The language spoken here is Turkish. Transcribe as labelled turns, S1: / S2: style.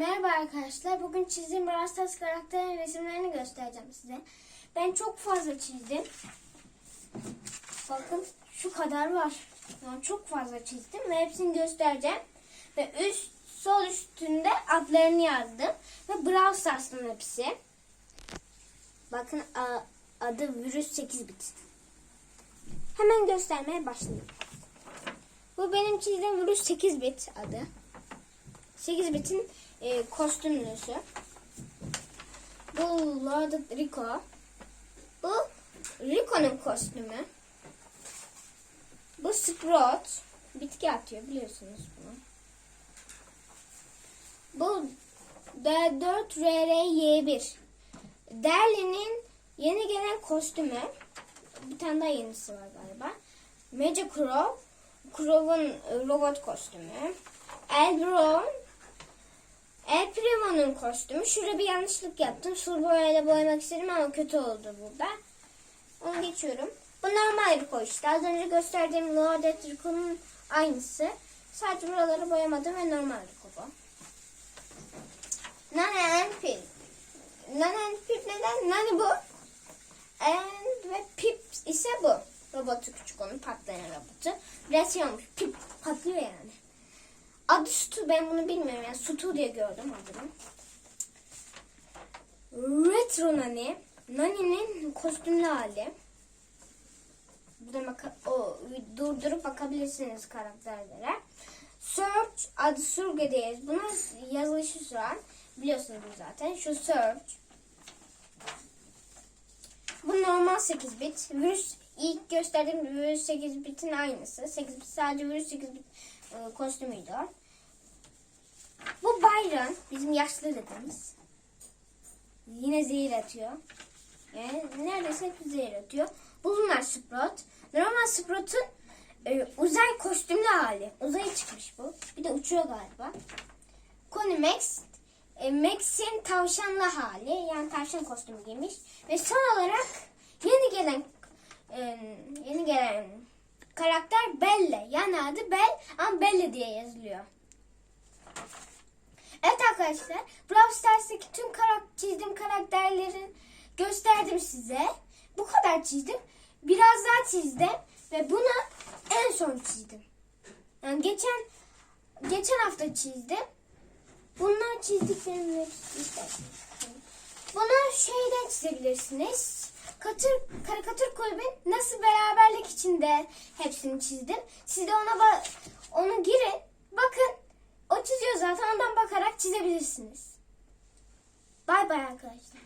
S1: Merhaba arkadaşlar. Bugün çizdiğim Brawl Stars karakterin resimlerini göstereceğim size. Ben çok fazla çizdim. Bakın şu kadar var. Yani çok fazla çizdim ve hepsini göstereceğim. Ve üst sol üstünde adlarını yazdım. Ve Brawl Stars'ın hepsi. Bakın adı Virüs 8 bit. Hemen göstermeye başlayayım. Bu benim çizdiğim Virüs 8 bit adı. 8 bitin e, kostümlüsü. Bu Lord Rico. Bu Rico'nun kostümü. Bu Sprout. Bitki atıyor biliyorsunuz bunu. Bu D4RRY1. Derli'nin yeni gelen kostümü. Bir tane daha yenisi var galiba. Magic Crow. Crow'un robot kostümü. Elbron. El Primo'nun kostümü. Şurada bir yanlışlık yaptım. Sur boyayla boyamak istedim ama kötü oldu burada. Onu geçiyorum. Bu normal Rico işte. Az önce gösterdiğim Lordet Rico'nun aynısı. Sadece buraları boyamadım ve normal Rico bu. Nane and Pip. Nane and Pip neden? Nane bu. And ve Pip ise bu. Robotu küçük onun patlayan robotu. Biraz şey olmuş. Pip patlıyor yani. Adı Stu ben bunu bilmiyorum yani Stu diye gördüm adını. Retro Nani. Nani'nin kostümlü hali. Burada o, durdurup bakabilirsiniz karakterlere. Search adı Surge'deyiz. Buna yazılışı an. Biliyorsunuz zaten. Şu Search. Bu normal 8 bit. Virüs ilk gösterdiğim virüs 8 bitin aynısı. 8 bit sadece virüs 8 bit e, kostümüydü. Bu Byron bizim yaşlı dedemiz. Yine zehir atıyor. Yani neredeyse hep zehir atıyor. Bu Lunar Sprout. Normal Sprout'un e, uzay kostümlü hali. Uzaya çıkmış bu. Bir de uçuyor galiba. Connie Max. E, Max'in tavşanlı hali. Yani tavşan kostümü giymiş. Ve son olarak yeni gelen yeni gelen karakter Belle. Yani adı Belle ama Belle diye yazılıyor. Evet arkadaşlar, Brawl Stars'taki tüm karak çizdiğim karakterlerin gösterdim size. Bu kadar çizdim. Biraz daha çizdim ve bunu en son çizdim. Yani geçen geçen hafta çizdim. Bunlar çizdiklerimle işte. Bunu şeyden çizebilirsiniz. Katır, karikatür kulübün nasıl beraberlik içinde hepsini çizdim. Siz de ona onu girin. Bakın o çiziyor zaten ondan bakarak çizebilirsiniz. Bay bay arkadaşlar.